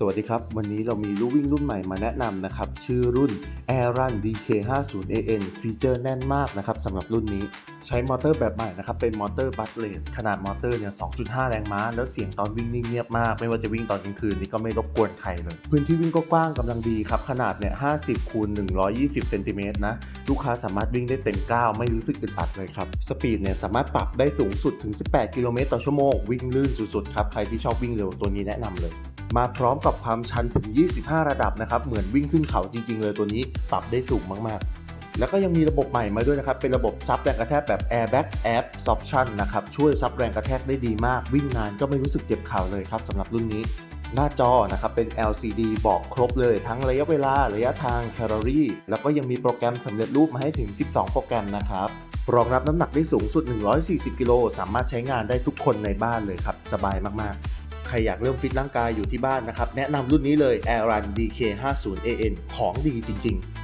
สวัสดีครับ วันนี้เรามีลู่วิ่งรุ่นใหม่มาแนะนำนะครับ ชื่อรุ่น Air Run DK50AN ฟีเจอร์แน่นมากนะครับสำหรับรุ่นนี้ใช้มอเตอร์แบบใหม่นะครับ เป็นมอเตอร์บัสเลดขนาดมอเตอร์เนี่ย 2.5 แรงม้า แล้วเสียงตอนวิ่งนิ่งเงียบมาก ไม่ว่าจะวิ่งตอนกลางคืนนี่ก็ไม่รบกวนใครเลย พื้นที่วิ่งก็กว้างกำลังดีครับ ขนาดเนี่ย 50คูณ120 เซนติเมตรนะ ลูกค้าสามารถวิ่งได้เต็มก้าวไม่รู้สึกอึดอัดเลยครับ สปีดเนี่ยสามารถปรับได้สูงสุดถึง 18 กิโลเมตรต่อชั่วโมง วิ่งลื่นสุดๆครับ ใครที่ชอบวิ่งเร็วตัวนี้แนะนำเลย มาพร้อมกับความชันถึง 25 ระดับนะครับ เหมือนวิ่งขึ้นเขาจริง ๆ เลยตัวนี้ปรับได้สูงมากๆ แล้วก็ยังมีระบบใหม่มาด้วยนะครับ เป็นระบบซับแรงกระแทกแบบ Airbag Absorption นะครับ ช่วยซับแรงกระแทกได้ดีมาก วิ่งนานก็ไม่รู้สึกเจ็บเข่าเลยครับสำหรับรุ่นนี้ หน้าจอนะครับเป็น LCD บอกครบเลยทั้งระยะเวลาระยะทางแคลอรี่ แล้วก็ยังมีโปรแกรมสำเร็จรูปมาให้ถึง 12 โปรแกรมนะครับรองรับน้ำหนักได้สูงสุด 140 กิโล สามารถใช้งานได้ทุกคนในบ้านเลยครับ สบายมาก ๆ ใครอยากเริ่มฟิตร่างกายอยู่ที่บ้านนะครับ แนะนำรุ่นนี้เลย Air Run DK50AN ของดีจริง ๆ